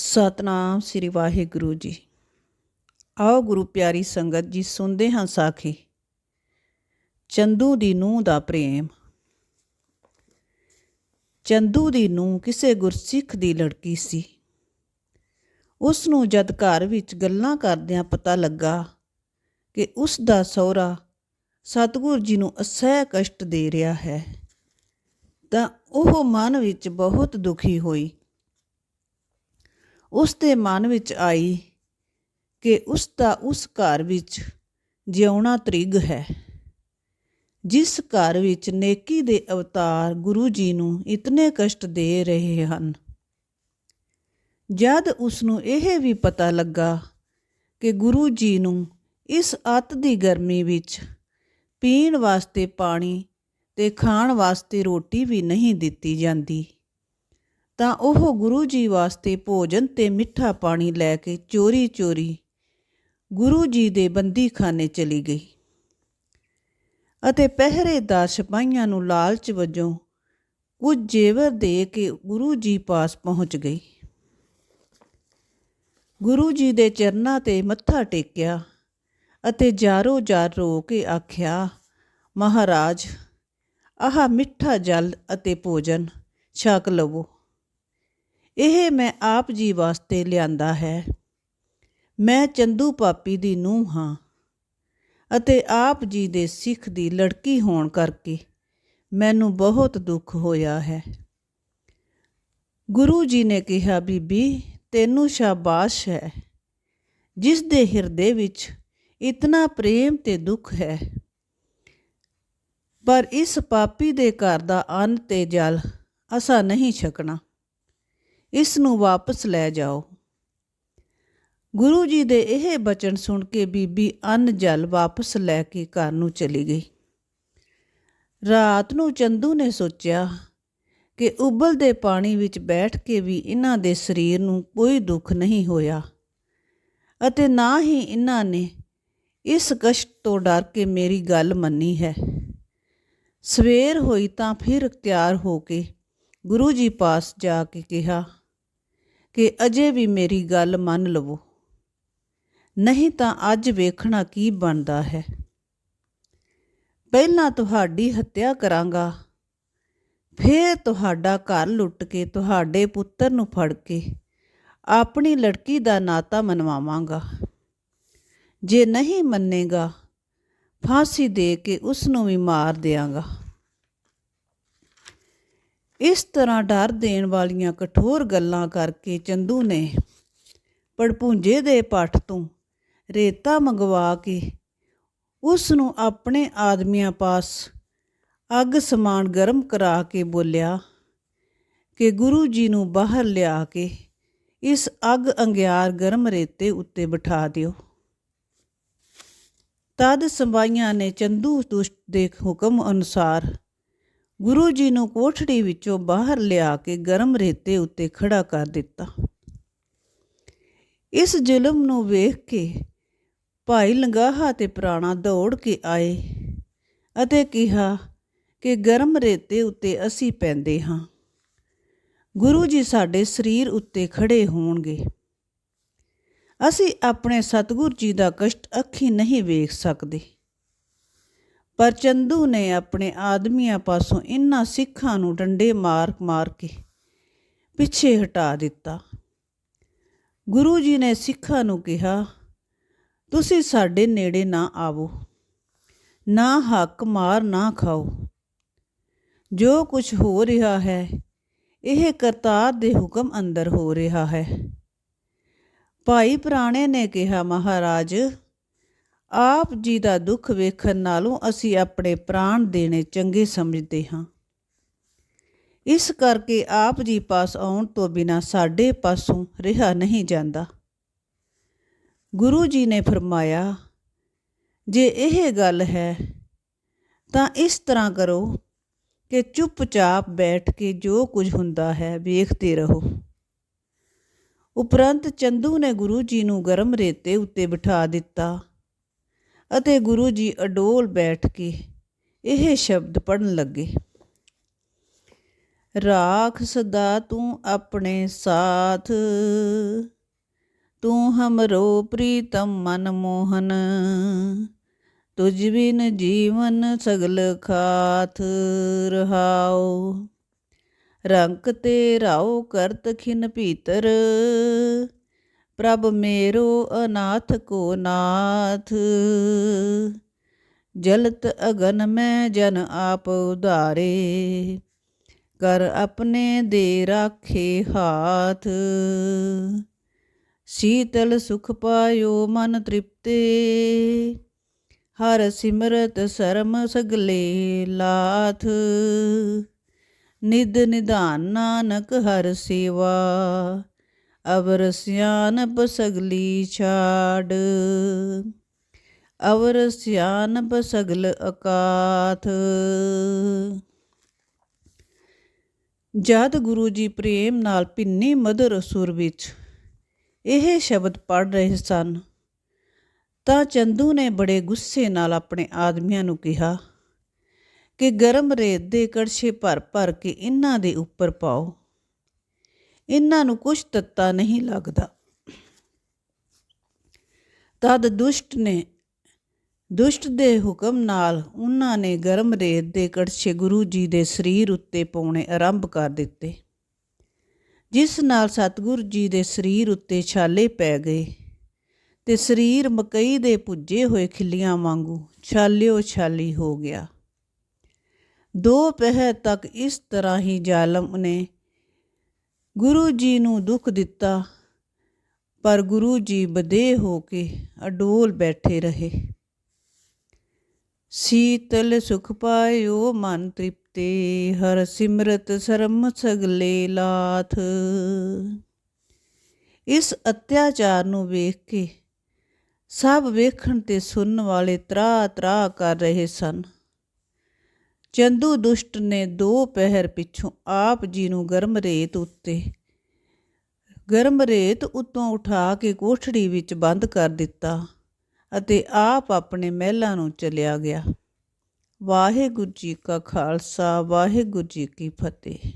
ਸਤਨਾਮ ਸ੍ਰੀ ਵਾਹਿਗੁਰੂ ਜੀ। ਆਓ ਗੁਰੂ ਪਿਆਰੀ ਸੰਗਤ ਜੀ, ਸੁਣਦੇ ਹਾਂ ਸਾਖੀ। ਚੰਦੂ ਦੀ ਨੂੰਹ ਦਾ ਪ੍ਰੇਮ। ਚੰਦੂ ਦੀ ਨੂੰਹ ਕਿਸੇ ਗੁਰਸਿੱਖ ਦੀ ਲੜਕੀ ਸੀ। ਉਸ ਨੂੰ ਜਦ ਘਰ ਵਿੱਚ ਗੱਲਾਂ ਕਰਦਿਆਂ ਪਤਾ ਲੱਗਾ ਕਿ ਉਸ ਦਾ ਸਹੁਰਾ ਸਤਿਗੁਰ ਜੀ ਨੂੰ ਅਸਹਿ ਕਸ਼ਟ ਦੇ ਰਿਹਾ ਹੈ, ਤਾਂ ਉਹ ਮਨ ਵਿੱਚ ਬਹੁਤ ਦੁਖੀ ਹੋਈ। ਉਸ ਦੇ ਮਨ ਵਿੱਚ ਆਈ ਕਿ ਉਸ ਦਾ ਉਸ ਘਰ ਵਿੱਚ ਜਿਉਣਾ ਤ੍ਰਿਗ ਹੈ, ਜਿਸ ਘਰ ਵਿੱਚ ਨੇਕੀ ਦੇ ਅਵਤਾਰ ਗੁਰੂ ਜੀ ਨੂੰ ਇਤਨੇ ਕਸ਼ਟ ਦੇ ਰਹੇ ਹਨ। ਜਦ ਉਸ ਨੂੰ ਇਹ ਵੀ ਪਤਾ ਲੱਗਾ ਕਿ ਗੁਰੂ ਜੀ ਨੂੰ ਇਸ ਅੱਤ ਦੀ ਗਰਮੀ ਵਿੱਚ ਪੀਣ ਵਾਸਤੇ ਪਾਣੀ ਤੇ ਖਾਣ ਵਾਸਤੇ ਰੋਟੀ ਵੀ ਨਹੀਂ ਦਿੱਤੀ ਜਾਂਦੀ ਤਾਂ ਉਹ ਗੁਰੂ ਜੀ ਵਾਸਤੇ ਭੋਜਨ ਤੇ ਮਿੱਠਾ ਪਾਣੀ ਲੈ ਕੇ ਚੋਰੀ-ਚੋਰੀ ਗੁਰੂ ਜੀ ਦੇ ਬੰਦੀਖਾਨੇ ਚਲੀ ਗਈ ਅਤੇ ਪਹਿਰੇਦਾਰ ਸਿਪਾਹੀਆਂ ਨੂੰ ਲਾਲਚ ਵਜੋਂ ਕੁਝ ਜੇਵਰ ਦੇ ਕੇ ਗੁਰੂ ਜੀ ਪਾਸ ਪਹੁੰਚ ਗਈ। ਗੁਰੂ ਜੀ ਦੇ ਚਰਨਾਂ ਤੇ ਮੱਥਾ ਟੇਕਿਆ ਅਤੇ ਜਾਰੋ ਜਾਰ ਰੋ ਕੇ ਆਖਿਆ, ਮਹਾਰਾਜ, ਆਹ ਮਿੱਠਾ ਜਲ ਅਤੇ ਭੋਜਨ ਛਕ ਲਵੋ। ਇਹ ਮੈਂ ਆਪ ਜੀ ਵਾਸਤੇ ਲਿਆਂਦਾ ਹੈ। ਮੈਂ ਚੰਦੂ ਪਾਪੀ ਦੀ ਨੂੰਹ ਹਾਂ ਅਤੇ ਆਪ ਜੀ ਦੇ ਸਿੱਖ ਦੀ ਲੜਕੀ ਹੋਣ ਕਰਕੇ ਮੈਨੂੰ ਬਹੁਤ ਦੁੱਖ ਹੋਇਆ ਹੈ। ਗੁਰੂ ਜੀ ਨੇ ਕਿਹਾ, ਬੀਬੀ, ਤੈਨੂੰ ਸ਼ਾਬਾਸ਼ ਹੈ। ਜਿਸ ਦੇ ਹਿਰਦੇ ਵਿੱਚ ਇਤਨਾ ਪ੍ਰੇਮ ਤੇ ਦੁੱਖ ਹੈ। ਪਰ ਇਸ ਪਾਪੀ ਦੇ ਘਰ ਦਾ ਅੰਨ ਤੇ ਜਲ ਅਸਾਂ ਨਹੀਂ ਛਕਣਾ। ਇਸ ਨੂੰ ਵਾਪਸ ਲੈ ਜਾਓ। ਗੁਰੂ ਜੀ ਦੇ ਇਹ ਬਚਨ ਸੁਣ ਕੇ ਬੀਬੀ ਅੰਨ ਜਲ ਵਾਪਸ ਲੈ ਕੇ ਘਰ ਨੂੰ ਚਲੀ ਗਈ। ਰਾਤ ਨੂੰ ਚੰਦੂ ਨੇ ਸੋਚਿਆ ਕਿ ਉਬਲਦੇ ਪਾਣੀ ਵਿੱਚ ਬੈਠ ਕੇ ਵੀ ਇਹਨਾਂ ਦੇ ਸਰੀਰ ਨੂੰ ਕੋਈ ਦੁੱਖ ਨਹੀਂ ਹੋਇਆ ਅਤੇ ਨਾ ਹੀ ਇਹਨਾਂ ਨੇ ਇਸ ਕਸ਼ਟ ਤੋਂ ਡਰ ਕੇ ਮੇਰੀ ਗੱਲ ਮੰਨੀ ਹੈ। ਸਵੇਰ ਹੋਈ ਤਾਂ ਫਿਰ ਤਿਆਰ ਹੋ ਕੇ ਗੁਰੂ ਜੀ ਪਾਸ ਜਾ ਕੇ ਕਿਹਾ ਕਿ ਅਜੇ ਵੀ ਮੇਰੀ ਗੱਲ ਮੰਨ ਲਵੋ। ਨਹੀਂ ਤਾਂ ਅੱਜ ਵੇਖਣਾ ਕੀ ਬਣਦਾ ਹੈ। ਪਹਿਲਾਂ ਤੁਹਾਡੀ ਹੱਤਿਆ ਕਰਾਂਗਾ, ਫਿਰ ਤੁਹਾਡਾ ਘਰ ਲੁੱਟ ਕੇ ਤੁਹਾਡੇ ਪੁੱਤਰ ਨੂੰ ਫੜ ਕੇ ਆਪਣੀ ਲੜਕੀ ਦਾ ਨਾਤਾ ਮਨਵਾਵਾਂਗਾ। ਜੇ ਨਹੀਂ ਮੰਨੇਗਾ, ਫਾਂਸੀ ਦੇ ਕੇ ਉਸ ਨੂੰ ਵੀ ਮਾਰ ਦਿਆਂਗਾ। ਇਸ ਤਰ੍ਹਾਂ ਡਰ ਦੇਣ ਵਾਲੀਆਂ ਕਠੋਰ ਗੱਲਾਂ ਕਰਕੇ ਚੰਦੂ ਨੇ ਪੜਪੂੰਜੇ ਦੇ ਪੱਠ ਤੋਂ ਰੇਤਾ ਮੰਗਵਾ ਕੇ ਉਸ ਨੂੰ ਆਪਣੇ ਆਦਮੀਆਂ ਪਾਸ ਅੱਗ ਸਮਾਨ ਗਰਮ ਕਰਾ ਕੇ ਬੋਲਿਆ ਕਿ ਗੁਰੂ ਜੀ ਨੂੰ ਬਾਹਰ ਲਿਆ ਕੇ ਇਸ ਅੱਗ ਅੰਗਿਆਰ ਗਰਮ ਰੇਤੇ ਉੱਤੇ ਬਿਠਾ ਦਿਓ। ਤਦ ਸੰਬਾਈਆਂ ਨੇ ਚੰਦੂ ਦੁਸ਼ਟ ਦੇ ਹੁਕਮ ਅਨੁਸਾਰ ਗੁਰੂ ਜੀ ਨੂੰ ਕੋਠੜੀ ਵਿੱਚੋਂ ਬਾਹਰ ਲਿਆ ਕੇ ਗਰਮ ਰੇਤੇ ਉੱਤੇ ਖੜਾ ਕਰ ਦਿੱਤਾ। ਇਸ ਜ਼ੁਲਮ ਨੂੰ ਵੇਖ ਕੇ ਭਾਈ ਲੰਗਾਹਾ ਤੇ ਪ੍ਰਾਣਾ ਦੌੜ ਕੇ ਆਏ ਅਤੇ ਕਿਹਾ ਕਿ ਗਰਮ ਰੇਤੇ ਉੱਤੇ ਅਸੀਂ ਪੈਂਦੇ ਹਾਂ। ਗੁਰੂ ਜੀ ਸਾਡੇ ਸਰੀਰ ਉੱਤੇ ਖੜੇ ਹੋਣਗੇ। ਅਸੀਂ ਆਪਣੇ ਸਤਿਗੁਰ ਜੀ ਦਾ ਕਸ਼ਟ ਅੱਖੀ ਨਹੀਂ ਵੇਖ ਸਕਦੇ। ਪਰ ਚੰਦੂ ਨੇ ਆਪਣੇ ਆਦਮੀਆਂ ਪਾਸੋਂ ਇਨ੍ਹਾਂ ਸਿੱਖਾਂ ਨੂੰ ਡੰਡੇ ਮਾਰ-ਮਾਰ ਕੇ ਪਿੱਛੇ ਹਟਾ ਦਿੱਤਾ। ਗੁਰੂ ਜੀ ਨੇ ਸਿੱਖਾਂ ਨੂੰ ਕਿਹਾ, ਤੁਸੀਂ ਸਾਡੇ ਨੇੜੇ ਨਾ ਆਵੋ, ਨਾ ਹੱਕ ਮਾਰ ਨਾ ਖਾਓ। ਜੋ ਕੁਝ ਹੋ ਰਿਹਾ ਹੈ, ਇਹ ਕਰਤਾਰ ਦੇ ਹੁਕਮ ਅੰਦਰ ਹੋ ਰਿਹਾ ਹੈ। ਭਾਈ ਪੁਰਾਣੇ ਨੇ ਕਿਹਾ, ਮਹਾਰਾਜ ਆਪ ਜੀ ਦਾ ਦੁੱਖ ਵੇਖਣ ਨਾਲੋਂ ਅਸੀਂ ਆਪਣੇ ਪ੍ਰਾਣ ਦੇਣੇ ਚੰਗੇ ਸਮਝਦੇ ਹਾਂ। ਇਸ ਕਰਕੇ ਆਪ ਜੀ ਪਾਸ ਆਉਣ ਤੋਂ ਬਿਨਾ ਸਾਡੇ ਪਾਸੋਂ ਰਿਹਾ ਨਹੀਂ ਜਾਂਦਾ। ਗੁਰੂ ਜੀ ਨੇ ਫਰਮਾਇਆ, ਜੇ ਇਹ ਗੱਲ ਹੈ, ਤਾਂ ਇਸ ਤਰ੍ਹਾਂ ਕਰੋ ਕਿ ਚੁੱਪਚਾਪ ਬੈਠ ਕੇ ਜੋ ਕੁਝ ਹੁੰਦਾ ਹੈ ਵੇਖਦੇ ਰਹੋ। ਉਪਰੰਤ ਚੰਦੂ ਨੇ ਗੁਰੂ ਜੀ ਨੂੰ ਗਰਮ ਰੇਤੇ ਉੱਤੇ ਬਿਠਾ ਦਿੱਤਾ। ਅਤੇ ਗੁਰੂ ਜੀ ਅਡੋਲ ਬੈਠ ਕੇ ਇਹ ਸ਼ਬਦ ਪੜਨ ਲੱਗੇ। ਰਾਖ ਸਦਾ ਤੂੰ ਆਪਣੇ ਸਾਥ, ਤੂੰ ਹਮਰੋ ਪ੍ਰੀਤਮ ਮਨ ਮੋਹਨ, ਤੁਝ ਬਿਨ ਜੀਵਨ ਸਗਲ ਖਾਥ ਰਹਾਉ। ਰੰਕ ਤੇ ਰਾਉ ਕਰਤ ਖਿਨ ਭੀਤਰ ਪ੍ਰਭ ਮੇਰੋ ਅਨਾਥ ਕੋ ਨਾਥ। ਜਲਤ ਅਗਨ ਮੈਂ ਜਨ ਆਪ ਉਧਾਰੇ, ਕਰ ਆਪਣੇ ਦੇ ਰਾਖੇ ਹਾਥ। ਸੀਤਲ ਸੁਖ ਪਾਇਓ ਮਨ ਤ੍ਰਿਪਤੇ, ਹਰ ਸਿਮਰਤ ਸਰਮ ਸਗਲੇ ਲਾਥ। ਨਿਦ ਨਿਧਾਨ ਨਾਨਕ ਹਰ ਸੇਵਾ ਅਵਰ ਸਿਆਨਪ ਸਗਲੀ ਛਾੜ। ਅਵਰ ਸਿਆਨਪ ਸਗਲ ਅਕਾਥ। ਜਦ ਗੁਰੂ ਜੀ ਪ੍ਰੇਮ ਨਾਲ ਪਿੰਨੀ ਮਦਰ ਸੁਰ ਵਿੱਚ ਇਹ ਸ਼ਬਦ ਪੜ ਰਹੇ ਸਨ, ਤਾਂ ਚੰਦੂ ਨੇ ਬੜੇ ਗੁੱਸੇ ਨਾਲ ਆਪਣੇ ਆਦਮੀਆਂ ਨੂੰ ਕਿਹਾ ਕਿ ਗਰਮ ਰੇਤ ਦੇ ਕੜਛੇ ਭਰ ਭਰ ਕੇ ਇਹਨਾਂ ਦੇ ਉੱਪਰ ਪਾਓ। ਇਹਨਾਂ ਨੂੰ ਕੁਛ ਤੱਤਾ ਨਹੀਂ ਲੱਗਦਾ। ਤਦ ਦੁਸ਼ਟ ਨੇ, ਦੁਸ਼ਟ ਦੇ ਹੁਕਮ ਨਾਲ ਉਹਨਾਂ ਨੇ ਗਰਮ ਰੇਤ ਦੇ ਕੜਛੇ ਗੁਰੂ ਜੀ ਦੇ ਸਰੀਰ ਉੱਤੇ ਪਾਉਣੇ ਆਰੰਭ ਕਰ ਦਿੱਤੇ। ਜਿਸ ਨਾਲ ਸਤਿਗੁਰੂ ਜੀ ਦੇ ਸਰੀਰ ਉੱਤੇ ਛਾਲੇ ਪੈ ਗਏ ਤੇ ਸਰੀਰ ਮਕਈ ਦੇ ਪੁੱਜੇ ਹੋਏ ਖਿੱਲੀਆਂ ਵਾਂਗੂ ਛਾਲਿਓ ਛਾਲੀ ਹੋ ਗਿਆ। ਦੋ ਪਹਿਰ ਤੱਕ ਇਸ ਤਰ੍ਹਾਂ ਹੀ ਜ਼ਾਲਮ ਨੇ ਗੁਰੂ ਜੀ ਨੂੰ ਦੁੱਖ ਦਿੱਤਾ, ਪਰ ਗੁਰੂ ਜੀ ਬਦੇ ਹੋ ਕੇ ਅਡੋਲ ਬੈਠੇ ਰਹੇ। ਸੀਤਲ ਸੁਖ ਪਾਇਓ, ਮਨ ਤ੍ਰਿਪਤੇ, ਹਰ ਸਿਮਰਤ ਸਰਮ ਸਗਲੇ ਲਾਥ। ਇਸ ਅਤਿਆਚਾਰ ਨੂੰ ਵੇਖ ਕੇ ਸਭ ਵੇਖਣ ਤੇ ਸੁਣਨ ਵਾਲੇ ਤਰਾ ਤਰਾ ਕਰ ਰਹੇ ਸਨ। ਚੰਦੂ ਦੁਸ਼ਟ ਨੇ ਦੋ ਪਹਿਰ ਪਿੱਛੋਂ ਆਪ ਜੀ ਨੂੰ ਗਰਮ ਰੇਤ ਉੱਤੇ। ਗਰਮ ਰੇਤ ਉਤੋਂ ਉਠਾ ਕੇ ਕੋਠੜੀ ਵਿੱਚ ਬੰਦ ਕਰ ਦਿੱਤਾ ਅਤੇ ਆਪ ਆਪਣੇ ਮਹਿਲਾਂ ਨੂੰ ਚਲਿਆ ਗਿਆ। ਵਾਹਿਗੁਰੂ ਜੀ ਕਾ ਖਾਲਸਾ, ਵਾਹਿਗੁਰੂ ਜੀ ਕੀ ਫਤਿਹ।